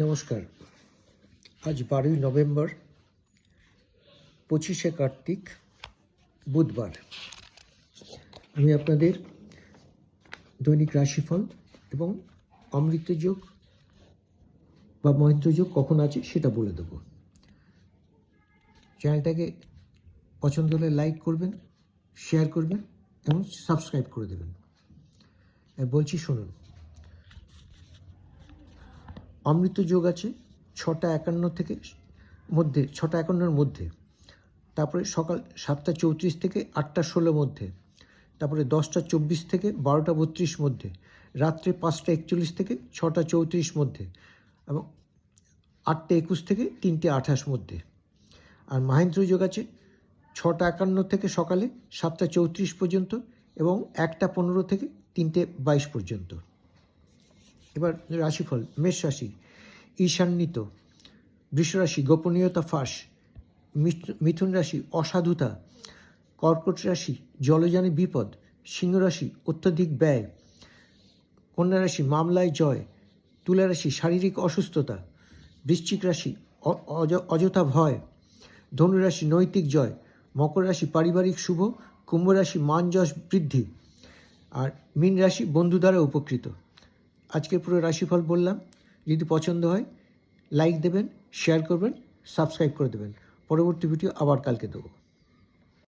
নমস্কার। আজ বারোই নভেম্বর, পঁচিশে কার্তিক, বুধবার। আমি আপনাদের দৈনিক রাশিফল এবং অমৃতযোগ বা মহেন্দ্রযোগ কখন আছে সেটা বলে দেবো। চ্যানেলটাকে পছন্দ হলে লাইক করবেন, শেয়ার করবেন এবং সাবস্ক্রাইব করে দেবেন। আর বলছি, শুনুন অমৃত যোগ আছে ছটা একান্ন থেকে মধ্যে, ছটা একান্নর মধ্যে। তারপরে সকাল সাতটা চৌত্রিশ থেকে আটটা ষোলোর মধ্যে। তারপরে দশটা চব্বিশ থেকে বারোটা বত্রিশ মধ্যে। রাত্রে পাঁচটা একচল্লিশ থেকে ছটা চৌত্রিশ মধ্যে। এবং আটটা একুশ থেকে তিনটে আঠাশ মধ্যে। আর মাহেন্দ্র যোগ আছে ছটা একান্ন থেকে সকালে সাতটা চৌত্রিশ পর্যন্ত এবং একটা পনেরো থেকে তিনটে বাইশ পর্যন্ত। এবার রাশিফল, মেষ রাশি, ঈশান্বিত, বৃষরাশি, গোপনীয়তা ফাঁস মিথুন রাশি, অসাধুতা, কর্কট রাশি, জলযানে বিপদ, সিংহ রাশি, অত্যধিক ব্যয়, কন্যা রাশি, মামলায় জয়, তুলা রাশি, শারীরিক অসুস্থতা, বৃশ্চিক রাশি অযথা ভয় ধনুরাশি নৈতিক জয়, মকর রাশি, পারিবারিক শুভ, কুম্ভ রাশি, মান যশ বৃদ্ধি, আর মীন রাশি, বন্ধু দ্বারা উপকৃত। আজকে পুরো রাশিফল বললাম। যদি পছন্দ হয় লাইক দেবেন শেয়ার করবেন সাবস্ক্রাইব করে দেবেন। পরবর্তী ভিডিও আবার কালকে দেবো।